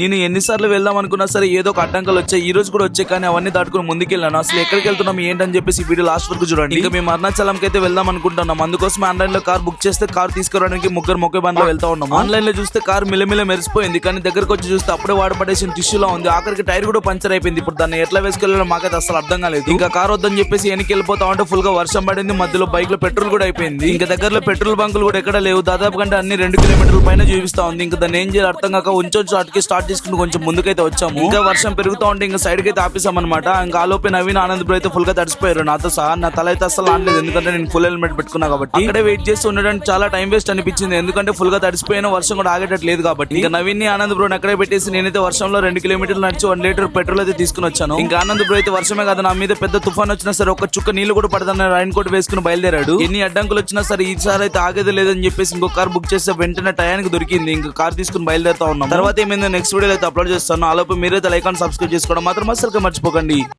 నేను ఎన్నిసార్లు వెళ్దాం అనుకున్నా సరే ఏదో ఒక అడ్డంకాలు వచ్చాయి. ఈ రోజు కూడా వచ్చాయి కానీ అవన్నీ దాటుకుని ముందుకెళ్ళాను. అసలు ఎక్కడికి వెళ్తున్నాం ఏంటని చెప్పేసి వీడియో లాస్ట్ వరకు చూడండి. ఇంకా మేము అరుణాచలంకి అయితే వెళ్దాం అనుకుంటున్నాం. అందుకోసం ఆన్లైన్లో కార్ బుక్ చేస్తే కార్ తీసుకురావడానికి ముగ్గురు మొక్క బండ్లో వెళ్తా ఉన్నాం ఆన్లైన్లో చూస్తే కార్ మిలమిల మెరిసిపోయింది. కానీ దగ్గరకు వచ్చి చూస్తే అప్పుడే వాడపడేసిన టిష్యూలో ఉంది. ఆఖరికి టైర్ కూడా పంచర్ అయిపోయింది. ఇప్పుడు దాన్ని ఎట్లా వేసుకెళ్ళాలో మాకైతే అసలు అర్థం కాలేదు. ఇంకా కార్ వద్దని చెప్పేసి వెనక్కి వెళ్ళిపోతా ఉంటే ఫుల్గా వర్షం పడింది. మధ్యలో బైక్లో పెట్రోల్ కూడా అయిపోయింది. ఇంకా దగ్గరలో పెట్రోల్ బంకులు కూడా ఎక్కడ లేవు. దాదాపు కంటే అన్ని రెండు కిలోమీటర్ల పైన చూపిస్తా ఉంది. ఇంకా దాన్ని ఏం చేయాలి అర్థం కాక ఉంచొచ్చు. అటుకి స్టార్ట్ చేసుకుని కొంచెం ముందుకైతే వచ్చాము. ఇంకా వర్షం పెరుగుతా ఉంటే ఇంకా సైడ్ అయితే ఆపేసాం అనమాట ఇంకా ఆలోపే నవీన్ ఆనంద్ అయితే ఫుల్గా తడిసిపోయారు. నాతో సహా నా తల అయితే అసలు ఆనలేదు ఎందుకంటే నేను ఫుల్ హెల్మెట్ పెట్టుకున్నా కాబట్టి. ఇక్కడే వెయిట్ చేసి ఉండడానికి చాలా టైం వేస్ట్ అనిపించింది. ఎందుకంటే ఫుల్గా తడిసిపోయిన వర్షం కూడా ఆగేటట్లేదు కాబట్టి. ఇంకా నవీన్ని ఆనంద్ బ్రో అక్కడే పెట్టేసి నేనైతే వర్షంలో రెండు కిలోమీటర్లు నడిచి వన్ లీటర్ పెట్రోల్ అయితే తీసుకుని వచ్చాను. ఇంకా ఆనంద్ బ్రో అయితే వర్షమే కదా నా మీద పెద్ద తుఫాన్ వచ్చినా సరే ఒక చుక్క నీళ్ళు కూడా పడతానని రైన్ కోట్ వేసుకుని బయలుదేరాడు. ఎన్ని అడ్డంకులు వచ్చినా సరే ఈసారి అయితే ఆగేది లేదని చెప్పేసి ఇంకో కార్ బుక్ చేస్తే వెంటనే టయానికి దొరికింది. ఇంకా కార్ తీసుకుని బయలుదేరుతా ఉన్నాం తర్వాత ఏమైందో నెక్స్ట్ వీడియోలు అయితే అప్లోడ్ చేస్తాను. ఆలోపు మీరైతే లైక్ అండ్ సబ్స్క్రైబ్ చేసుకోవడం మాత్రం అసలు మర్చిపోకండి.